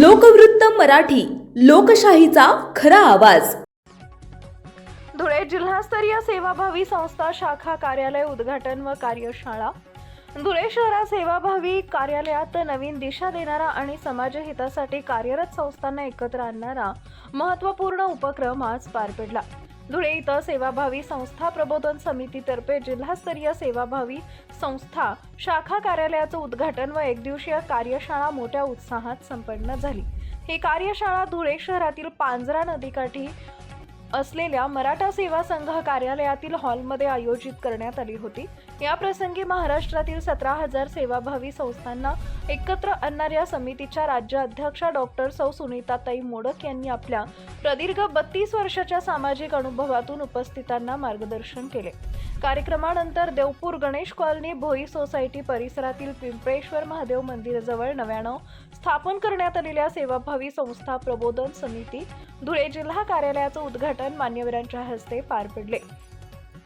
लोकवृत्त मराठी लोकशाहीचा खरा आवाज. धुळे जिल्हास्तरीय सेवाभावी संस्था शाखा कार्यालय उद्घाटन व कार्यशाळा. धुळे शहरात सेवाभावी कार्यालयात नवीन दिशा देणारा आणि समाजहितासाठी कार्यरत संस्थांना एकत्र आणणारा महत्त्वपूर्ण उपक्रम आज पार पडला. धुळे इथं सेवाभावी संस्था प्रबोधन समितीतर्फे जिल्हास्तरीय सेवाभावी संस्था शाखा कार्यालयाचं उद्घाटन व एकदिवसीय कार्यशाळा मोठ्या उत्साहात संपन्न झाली. ही कार्यशाळा धुळे शहरातील पांजरा नदीकाठी असलेल्या मराठा सेवा संघ कार्यालयातील हॉलमध्ये आयोजित करण्यात आली होती. या प्रसंगी महाराष्ट्रातील सतरा हजार सेवाभावी संस्थांना एकत्र आणणाऱ्या समितीच्या राज्य अध्यक्षा डॉक्टर सौ सुनीताताई मोडक यांनी आपल्या प्रदीर्घ बत्तीस वर्षाच्या सामाजिक अनुभवातून उपस्थितांना मार्गदर्शन केले. कार्यक्रमानंतर देवपूर गणेश कॉलनी भोई सोसायटी परिसरातील पिंपळेश्वर महादेव मंदिराजवळ नव्यानं स्थापन करण्यात आलेल्या सेवाभावी संस्था प्रबोधन समिती धुळे जिल्हा कार्यालयाचं उद्घाटन मान्यवरांच्या हस्ते पार पडले.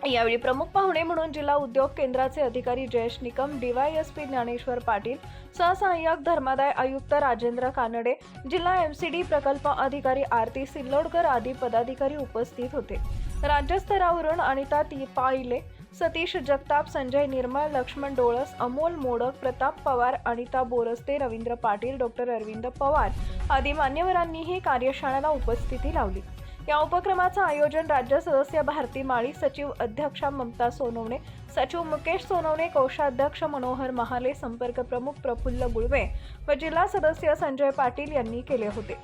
यावेळी प्रमुख पाहुणे म्हणून जिल्हा उद्योग केंद्राचे अधिकारी जयेश निकम डीवायएसपी ज्ञानेश्वर पाटील सहसहाय्यक धर्मादाय आयुक्त राजेंद्र कानडे जिल्हा एमसीडी प्रकल्प अधिकारी आरती सिल्लोडकर आदी पदाधिकारी उपस्थित होते. राज्यस्तरावरून अनिता ती पाहिले सतीश जगताप संजय निर्मळ लक्ष्मण डोळस अमोल मोडक प्रताप पवार अनिता बोरस्ते रवींद्र पाटील डॉक्टर अरविंद पवार आदी मान्यवरांनीही कार्यशाळेला उपस्थिती लावली. या उपक्रमाचं आयोजन राज्य सदस्य भारती माळी सचिव अध्यक्षा ममता सोनवणे सचिव मुकेश सोनवणे कोषाध्यक्ष मनोहर महाले संपर्क प्रमुख प्रफुल्ल गुळवे व जिल्हा सदस्य संजय पाटील यांनी केले होते.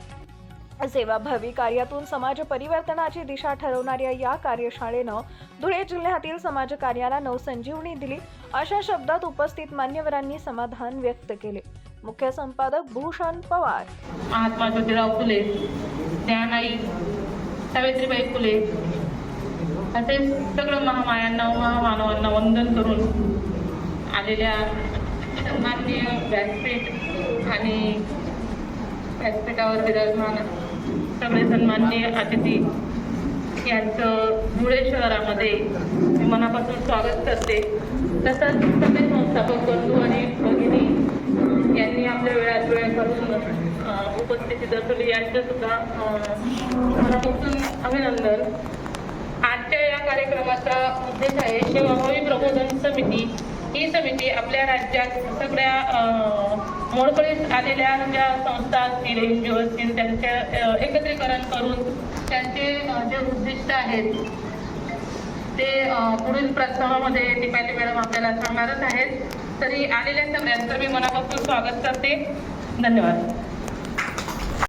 सेवाभावी कार्यातून समाज परिवर्तनाची दिशा ठरवणाऱ्या या कार्यशाळेनं धुळे जिल्ह्यातील समाज कार्याला नवसंजीवनी दिली. अशा शब्दात उपस्थित मान्यवरांनी समाधान व्यक्त केले. मुख्य संपादक भूषण पवार. महात्मा ज्योतिराव फुले ज्ञानाई सावित्रीबाई फुले. असे सगळं महामायांना महामानवांना वंदन करून आलेल्या माननीय व्यासपीठ आणि व्यासपीठावर विराजमान सगळे सन्माननीय अतिथी यांचं धुळे शहरामध्ये मी मनापासून स्वागत करते. तसंच सगळे संस्थापक बंधू आणि भगिनी यांनी आपल्या वेळात वेळ करून अ, उपस्थिती दर्शवली. यांचं सुद्धा मनापासून अभिनंदन. आजच्या या कार्यक्रमाचा उद्देश आहे शिवभावी प्रबोधन समिती. ही समिती आपल्या राज्यात सगळ्या मोडकळीत मोडकळीस आलेल्या ज्या संस्था असतील एन जी ओ असतील त्यांचे एकत्रीकरण करून त्यांचे जे उद्दिष्ट आहेत ते पुढील प्रस्तावामध्ये दीपाली मॅडम आपल्याला सांगणारच आहेत. तरी आलेल्या सगळ्यांचं मी मनापासून स्वागत करते. धन्यवाद.